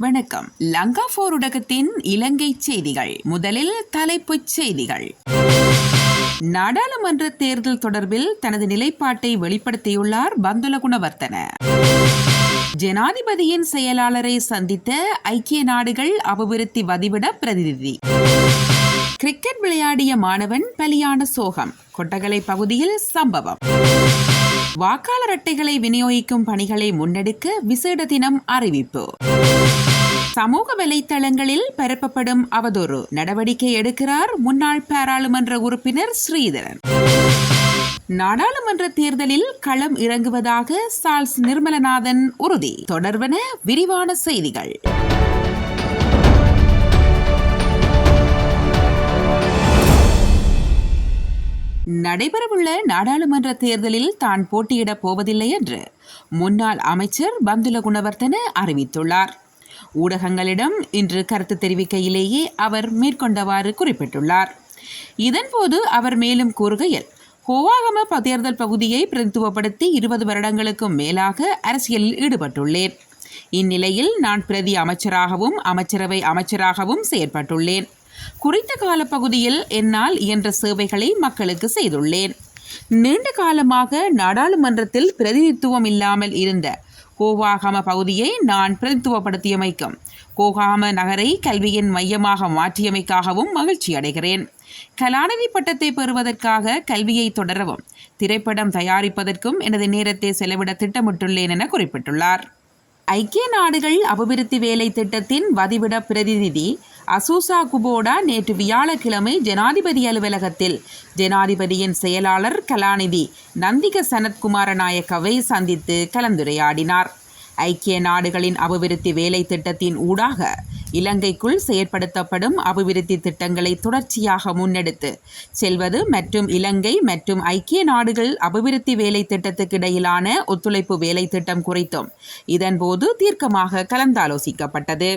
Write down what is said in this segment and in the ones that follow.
வணக்கம். லங்கா போர் ஊடகத்தின் இலங்கை செய்திகள். முதலில் தலைப்புச் செய்திகள். நாடாளுமன்ற தேர்தல் தொடர்பில் தனது நிலைப்பாட்டை வெளிப்படுத்தியுள்ளார் பந்துல குணவர்த்தன ஜனாதிபதியின் செயலாளரை சந்தித்த ஐக்கிய நாடுகள் அபிவிருத்தி வதிவிட பிரதிநிதி. கிரிக்கெட் விளையாடிய மாணவன் பலியான சோகம். கொட்டகலை பகுதியில் சம்பவம். வாக்காளர் அட்டைகளை விநியோகிக்கும் பணிகளை முன்னெடுக்க விசேட தினம் அறிவிப்பு. சமூக வலைத்தளங்களில் பரப்பப்படும் அவதொரு நடவடிக்கை எடுக்கிறார் முன்னாள் பாராளுமன்ற உறுப்பினர் ஸ்ரீதரன். நாடாளுமன்ற தேர்தலில் களம் இறங்குவதாக சால்ஸ் நிர்மலநாதன் உறுதி. தொடர்வன விரிவான செய்திகள். நடைபெறவுள்ள நாடாளுமன்ற தேர்தலில் தான் போட்டியிடப் போவதில்லை என்று முன்னாள் அமைச்சர் பந்துல குணவர்த்தன அறிவித்துள்ளார். ஊடகங்களிடம் இன்று கருத்து தெரிவிக்கையிலேயே அவர் மேற்கொண்டவாறு குறிப்பிட்டுள்ளார். இதன்போது அவர் மேலும் கூறுகையில் ஹோவாகம தேர்தல் பகுதியை பிரதித்துவப்படுத்தி இருபது வருடங்களுக்கும் மேலாக அரசியலில் ஈடுபட்டுள்ளேன். இந்நிலையில் நான் பிரதி அமைச்சராகவும் அமைச்சரவை அமைச்சராகவும் செயற்பட்டுள்ளேன். குறித்த காலப்பகுதியில் என்னால் இயன்ற சேவைகளை மக்களுக்கு செய்துள்ளேன். நீண்ட காலமாக நாடாளுமன்றத்தில் பிரதிநிதித்துவம் இல்லாமல் இருந்த கோவாகம பகுதியை நான் பிரதித்துவப்படுத்தியமைக்கும். கோகாம நகரை கல்வியின் மையமாக மாற்றியமைக்காகவும் மகிழ்ச்சி அடைகிறேன். கலாநிதி பட்டத்தை பெறுவதற்காக கல்வியை தொடரவும் திரைப்படம் தயாரிப்பதற்கும் எனது நேரத்தை செலவிட திட்டமிட்டுள்ளேன் என குறிப்பிட்டுள்ளார். ஐக்கிய நாடுகள் அபிவிருத்தி வேலை திட்டத்தின் வதிவிட பிரதிநிதி அசூசா குபோடா நேற்று வியாழக்கிழமை ஜனாதிபதி அலுவலகத்தில். ஜனாதிபதியின் செயலாளர் கலாநிதி நந்திக சனத்குமார நாயக்கவை சந்தித்து கலந்துரையாடினார். ஐக்கிய நாடுகளின் அபிவிருத்தி வேலை திட்டத்தின் ஊடாக இலங்கைக்குள் செயற்படுத்தப்படும் அபிவிருத்தி திட்டங்களை தொடர்ச்சியாக முன்னெடுத்து செல்வது மற்றும் இலங்கை மற்றும் ஐக்கிய நாடுகள் அபிவிருத்தி வேலை திட்டத்துக்கு இடையிலான ஒத்துழைப்பு வேலை திட்டம் குறித்தும் இதன்போது தீர்க்கமாக கலந்தாலோசிக்கப்பட்டது.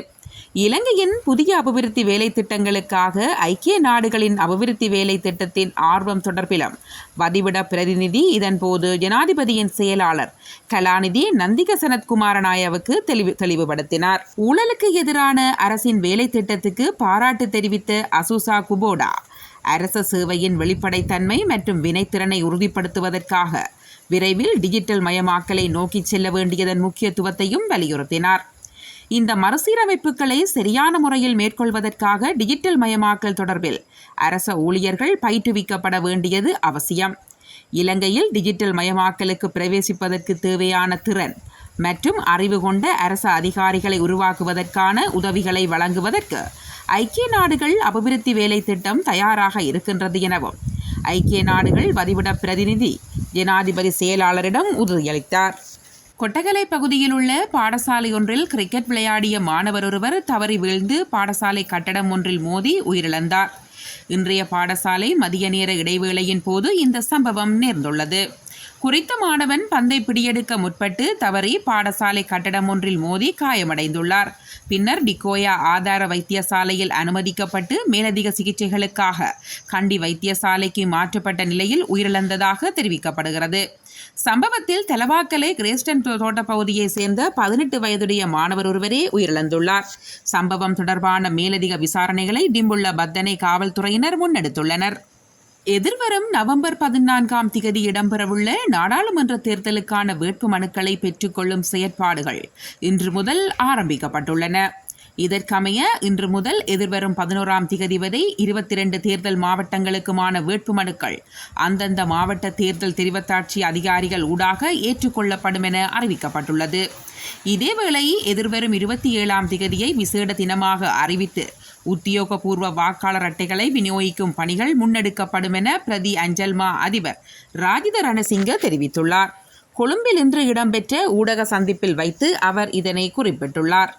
இலங்கையின் புதிய அபிவிருத்தி வேலை திட்டங்களுக்காக ஐக்கிய நாடுகளின் அபிவிருத்தி வேலை திட்டத்தின் ஆர்வம் தொடர்பிலும் வதிவிட பிரதிநிதி இதன்போது ஜனாதிபதியின் செயலாளர் கலாநிதி நந்திக சனத்குமாரநாயவுக்கு தெளிவு தெளிவுபடுத்தினார். ஊழலுக்கு எதிரான அரசின் வேலை திட்டத்துக்கு பாராட்டு தெரிவித்த அசுசா குபோடா அரச சேவையின் வெளிப்படைத்தன்மை மற்றும் வினைத்திறனை உறுதிப்படுத்துவதற்காக விரைவில் டிஜிட்டல் மயமாக்கலை நோக்கிச் செல்ல வேண்டியதன் முக்கியத்துவத்தையும் வலியுறுத்தினார். இந்த மறுசீரமைப்புகளை சரியான முறையில் மேற்கொள்வதற்காக டிஜிட்டல் மயமாக்கல் தொடர்பில் அரச ஊழியர்கள் பயிற்றுவிக்கப்பட வேண்டியது அவசியம். இலங்கையில் டிஜிட்டல் மயமாக்கலுக்கு பிரவேசிப்பதற்கு தேவையான திறன் மற்றும் அறிவு கொண்ட அரச அதிகாரிகளை உருவாக்குவதற்கான உதவிகளை வழங்குவதற்கு ஐக்கிய நாடுகள் அபிவிருத்தி வேலை திட்டம் தயாராக இருக்கின்றது எனவும் ஐக்கிய நாடுகள் வதிவிட பிரதிநிதி ஜனாதிபதி செயலாளரிடம் உறுதியளித்தார். கொட்டகலை பகுதியில் உள்ள பாடசாலை ஒன்றில் கிரிக்கெட் விளையாடிய மாணவர் ஒருவர் தவறி வீழ்ந்து பாடசாலை கட்டடம் ஒன்றில் மோதி உயிரிழந்தார். இன்றைய பாடசாலை மதிய நேர இடைவேளையின் போது இந்த சம்பவம் நேர்ந்துள்ளது. குறித்த மாணவன் பந்தை பிடியெடுக்க முற்பட்டு தவறி பாடசாலை கட்டடம் ஒன்றில் மோதி காயமடைந்துள்ளார். பின்னர் டிகோயா ஆதார வைத்தியசாலையில் அனுமதிக்கப்பட்டு மேலதிக சிகிச்சைகளுக்காக கண்டி வைத்தியசாலைக்கு மாற்றப்பட்ட நிலையில் உயிரிழந்ததாக தெரிவிக்கப்படுகிறது. சம்பவத்தில் தலவாக்கலை கிரேஸ்டன் தோட்டப்பகுதியை தோட்ட சேர்ந்த பதினெட்டு வயதுடைய மாணவர் ஒருவரே உயிரிழந்துள்ளார். சம்பவம் தொடர்பான மேலதிக விசாரணைகளை டிம்புள்ள பத்தனை காவல்துறையினர் முன்னெடுத்துள்ளனர். எதிர்வரும் நவம்பர் பதினான்காம் திகதி இடம்பெறவுள்ள நாடாளுமன்ற தேர்தலுக்கான வேட்பு மனுக்களை பெற்றுக்கொள்ளும் செயற்பாடுகள் இன்று முதல் ஆரம்பிக்கப்பட்டுள்ளன. இதற்கமைய இன்று முதல் எதிர்வரும் பதினோராம் திகதி வரை இருபத்தி இரண்டு தேர்தல் மாவட்டங்களுக்குமான வேட்புமனுக்கள். அந்தந்த மாவட்ட தேர்தல் தெரிவத்தாட்சி அதிகாரிகள் ஊடாக ஏற்றுக்கொள்ளப்படும் என அறிவிக்கப்பட்டுள்ளது. இதேவேளை எதிர்வரும் இருபத்தி ஏழாம் திகதியை விசேட தினமாக அறிவித்து உத்தியோகபூர்வ வாக்காளர் அட்டைகளை விநியோகிக்கும் பணிகள் முன்னெடுக்கப்படும் என பிரதி அஞ்சல்மா அதிபர் ராஜித ரணசிங்க தெரிவித்துள்ளார். கொழும்பில் இன்று இடம்பெற்ற ஊடக சந்திப்பில் வைத்து அவர் இதனை குறிப்பிட்டுள்ளார்.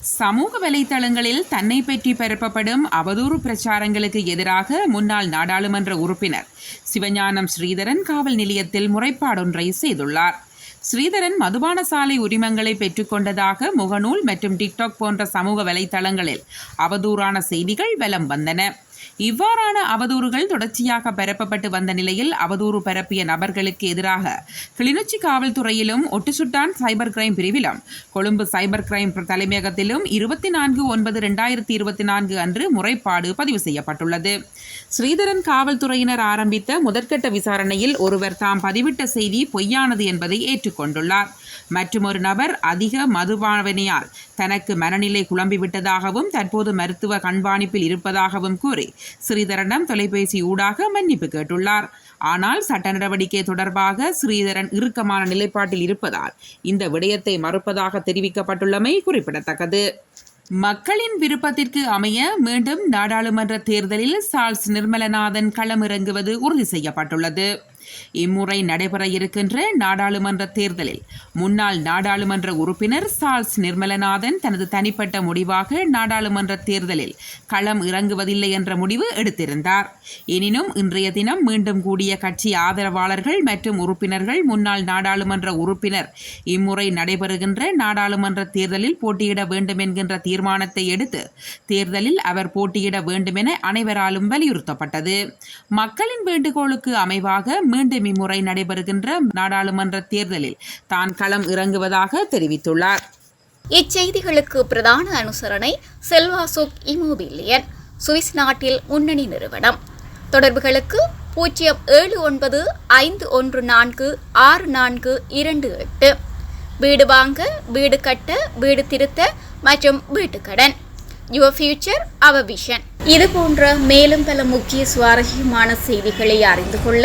சமூக வலைத்தளங்களில் தன்னை பற்றி பரப்பப்படும் அவதூறு பிரச்சாரங்களுக்கு எதிராக முன்னாள் நாடாளுமன்ற உறுப்பினர் சிவஞானம் ஸ்ரீதரன் காவல் நிலையத்தில் முறைப்பாடொன்றை செய்துள்ளார். ஸ்ரீதரன் மதுபான சாலை உரிமங்களை பெற்றுக்கொண்டதாக முகநூல் மற்றும் டிக்டாக் போன்ற சமூக வலைத்தளங்களில் அவதூறான செய்திகள் வலம் வந்தன. இவ்வாறான அவதூறுகள் தொடர்ச்சியாக பரப்பப்பட்டு வந்த நிலையில் அவதூறு பரப்பிய நபர்களுக்கு எதிராக கிளிநொச்சி காவல்துறையிலும் ஒட்டுசுட்டான் சைபர் கிரைம் பிரிவிலும் கொழும்பு சைபர் கிரைம் தலைமையகத்திலும் இருபத்தி நான்கு ஒன்பது இரண்டாயிரத்தி இருபத்தி நான்கு அன்று முறைப்பாடு பதிவு செய்யப்பட்டுள்ளது. ஸ்ரீதரன் காவல்துறையினர் ஆரம்பித்த முதற்கட்ட விசாரணையில் ஒருவர் தாம் பதிவிட்ட செய்தி பொய்யானது என்பதை ஏற்றுக்கொண்டுள்ளார். மற்றும் ஒரு நபர் அதிக மதுபாவனையால் தனக்கு மனநிலை குழம்பிவிட்டதாகவும் தற்போது மருத்துவ கண்காணிப்பில் இருப்பதாகவும் கூறி ஸ்ரீதரனிடம் தொலைபேசி ஊடாக மன்னிப்பு கேட்டுள்ளார். ஆனால் சட்ட நடவடிக்கை தொடர்பாக ஸ்ரீதரன் இறுக்கமான நிலைப்பாட்டில் இருப்பதால் இந்த விடயத்தை மறுப்பதாக தெரிவிக்கப்பட்டுள்ளமை குறிப்பிடத்தக்கது. மக்களின் விருப்பத்திற்கு அமைய மீண்டும் நாடாளுமன்ற தேர்தலில் சார்ல்ஸ் நிர்மலநாதன் களமிறங்குவது உறுதி செய்யப்பட்டுள்ளது. இம்முறை நடைபெற இருக்கின்ற நாடாளுமன்ற தேர்தலில். முன்னாள் நாடாளுமன்ற உறுப்பினர் சார்ல்ஸ் நிர்மலநாதன் தனது தனிப்பட்ட முடிவாக நாடாளுமன்ற தேர்தலில் களம் இறங்குவதில்லை என்ற முடிவு எடுத்திருந்தார். எனினும் இன்றைய தினம் மீண்டும் கூடிய கட்சி ஆதரவாளர்கள் மற்றும் உறுப்பினர்கள் முன்னாள் நாடாளுமன்ற உறுப்பினர் இம்முறை நடைபெறுகின்ற நாடாளுமன்ற தேர்தலில் போட்டியிட வேண்டும் என்கின்ற தீர்மானத்தை எடுத்து தேர்தலில் அவர் போட்டியிட வேண்டும் என அனைவராலும் வலியுறுத்தப்பட்டது. மக்களின் வேண்டுகோளுக்கு அமைவாக மீண்டும் மீண்டும் இம்முறை நடைபெறுகின்ற நாடாளுமன்ற தேர்தலில் தான் களம் இறங்குவதாக தெரிவித்துள்ளார். இச்செய்திகளுக்கு பிரதான அனுசரணை செல்வாசுக் இமோபிலியன் சுவிஸ் நாட்டில் முன்னணி நிறுவனம். தொடர்புகளுக்கு பூஜ்ஜியம் ஏழு ஒன்பது ஐந்து ஒன்று நான்கு ஆறு நான்கு இரண்டு எட்டு. வீடு வாங்க வீடு கட்ட வீடு திருத்த மற்றும் வீட்டுக்கடன் யுவர் ஃபியூச்சர் அவர் விஷன் இது போன்ற மேலும் பல முக்கிய சுவாரஸ்யமான செய்திகளை அறிந்து கொள்ள